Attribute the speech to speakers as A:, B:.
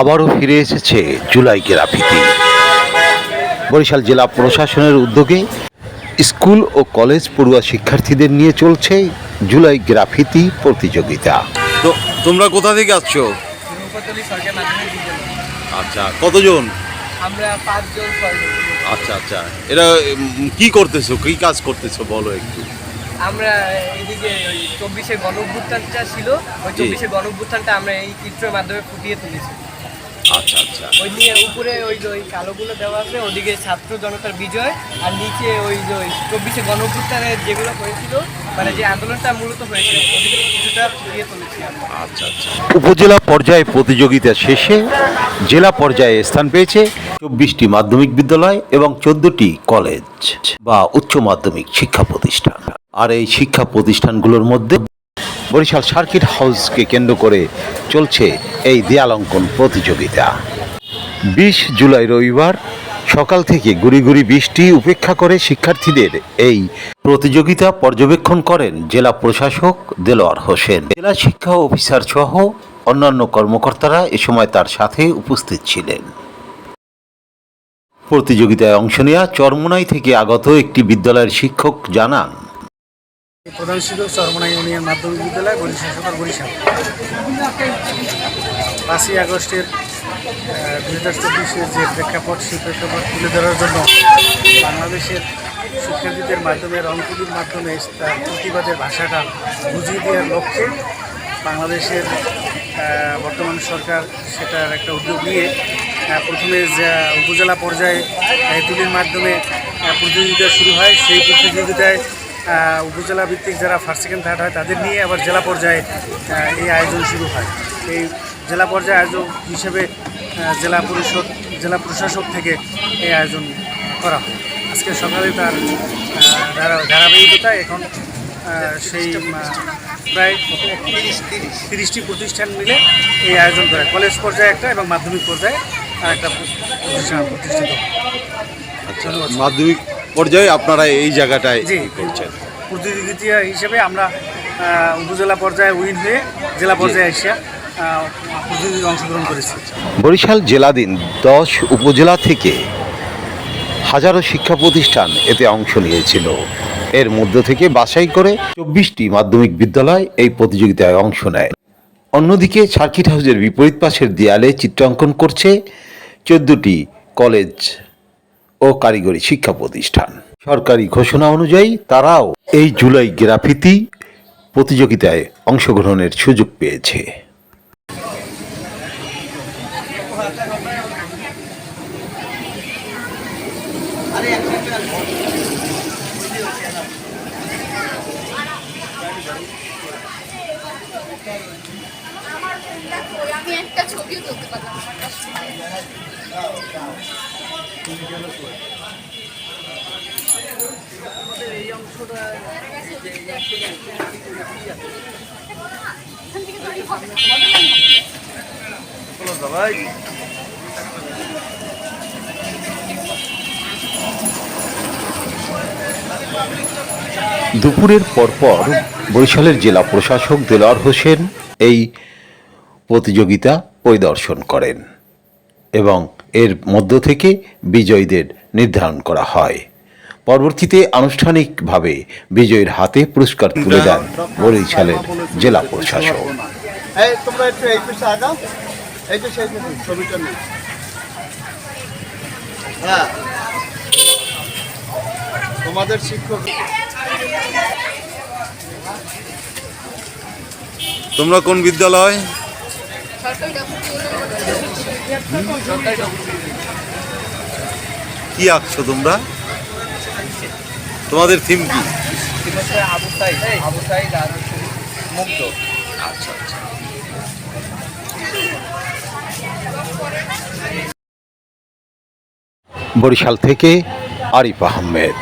A: আবারও ফিরে এসেছে জুলাই গ্রাফিতি বরিশাল জেলা প্রশাসনের উদ্যোগে স্কুল ও কলেজ পড়ুয়া শিক্ষার্থীদের নিয়ে চলছে জুলাই গ্রাফিতি প্রতিযোগিতা।
B: তো তোমরা কোথা থেকে আসছো? আচ্ছা কতজন?
C: আমরা পাঁচজন
B: আচ্ছা আচ্ছা। এরা কি করতেছো? কি কাজ করতেছো? বলো একটু।
C: আমরা এদিকে ওই চব্বিশে গণ ছিল। ওই চব্বিশে গণ আমরা এই চিত্রের মাধ্যমে ফুটিয়ে তুলেছি।
B: আচ্ছা আচ্ছা।
C: ওই নিয়ে উপরে ওই যে ওই কালোগুলো দেওয়া আছে ওদিকে ছাত্র জনতার বিজয় আর নিচে ওই যে ওই চব্বিশে গণ যেগুলো হয়েছিল মানে যে আন্দোলনটা মূলত হয়েছিল ওদিকে কিছুটা ফুটিয়ে তুলেছি
B: আচ্ছা আচ্ছা।
A: উপজেলা পর্যায়ে প্রতিযোগিতা শেষে জেলা পর্যায়ে স্থান পেয়েছে চব্বিশটি মাধ্যমিক বিদ্যালয় এবং চোদ্দটি কলেজ বা উচ্চ মাধ্যমিক শিক্ষা প্রতিষ্ঠান। আর এই শিক্ষা প্রতিষ্ঠানগুলোর মধ্যে বরিশাল সার্কিট হাউসকে কেন্দ্র করে চলছে এই দেয়ালঙ্কন প্রতিযোগিতা। বিশ জুলাই রবিবার সকাল থেকে গুড়ি গুড়ি বৃষ্টি উপেক্ষা করে শিক্ষার্থীদের এই প্রতিযোগিতা পর্যবেক্ষণ করেন জেলা প্রশাসক দেলোয়ার হোসেন। জেলা শিক্ষা অফিসার সহ অন্যান্য কর্মকর্তারা এ সময় তার সাথে উপস্থিত ছিলেন। প্রতিযোগিতায় অংশ নেওয়া চরমোনাই থেকে আগত একটি বিদ্যালয়ের শিক্ষক জানান
D: প্রধান শিক্ষক চরমনা ইউনিয়ন মাধ্যমিক বিদ্যালয় বরিশাল সদর বরিশাল। পাঁচই আগস্টের দুই হাজার চব্বিশের যে প্রেক্ষাপট, সেই প্রেক্ষাপট তুলে ধরার জন্য বাংলাদেশের শিক্ষার্থীদের মাধ্যমে রংপুলির মাধ্যমে তার প্রতিবাদের ভাষাটা বুঝিয়ে দেওয়ার লক্ষ্যে বাংলাদেশের বর্তমান সরকার সেটার একটা উদ্যোগ নিয়ে প্রথমে উপজেলা পর্যায়ে তুলির মাধ্যমে প্রতিযোগিতা শুরু হয়। সেই প্রতিযোগিতায় উপজেলা ভিত্তিক যারা ফার্স্ট সেকেন্ড থার্ড হয়, তাদের নিয়ে আবার জেলা পর্যায়ে এই আয়োজন শুরু হয়। এই জেলা পর্যায়ে আয়োজক হিসেবে জেলা পরিষদ, জেলা প্রশাসক থেকে এই আয়োজন করা হয়। আজকে সকালে তার ধারাবাহিকতা এখন সেই প্রায় তিরিশটি প্রতিষ্ঠান মিলে এই আয়োজন করে। কলেজ পর্যায়ে একটা এবং মাধ্যমিক পর্যায়ে একটা প্রতিষ্ঠান প্রতিষ্ঠিত।
B: আচ্ছা মাধ্যমিক পর্যায়ে আপনারা এই জায়গাটায় করছেন।
D: প্রতিযোগিতা হিসেবে আমরা উপজেলা পর্যায়ে উইন হয়ে জেলা পর্যায়ে এসে অংশগ্রহণ করেছি।
A: বরিশাল জেলাধীন দশ উপজেলা থেকে হাজারো শিক্ষা প্রতিষ্ঠান এতে অংশ নিয়েছিল। এর মধ্য থেকে বাছাই করে চব্বিশটি মাধ্যমিক বিদ্যালয় এই প্রতিযোগিতায় অংশ নেয়। অন্যদিকে সার্কিট হাউসের বিপরীত পাশের দেয়ালে চিত্রাঙ্কন করছে চোদ্দটি কলেজ। ও কারিগরি শিক্ষা প্রতিষ্ঠান। সরকারি ঘোষণা অনুযায়ী তারাও এই জুলাই গ্রাফিতি প্রতিযোগিতায় অংশগ্রহণের সুযোগ পেয়েছে।
E: একটা ছবিও তুলতে পারলাম
A: দুপুরের পরপর বরিশালের জেলা প্রশাসক দেলোয়ার হোসেন এই প্রতিযোগিতা পরিদর্শন করেন। এবং এর মধ্য থেকে বিজয়ীদের নির্ধারণ করা হয়। পরবর্তীতে আনুষ্ঠানিকভাবে বিজয়ীর হাতে পুরস্কার তুলে দেন বরিশালের জেলা প্রশাসক।
F: হ্যাঁ। তোমাদের শিক্ষক।
B: তোমরা কোন বিদ্যালয়? কি আঁকছো তোমরা? তোমাদের থিম কি?
A: বরিশাল থেকে আরিফ আহমেদ।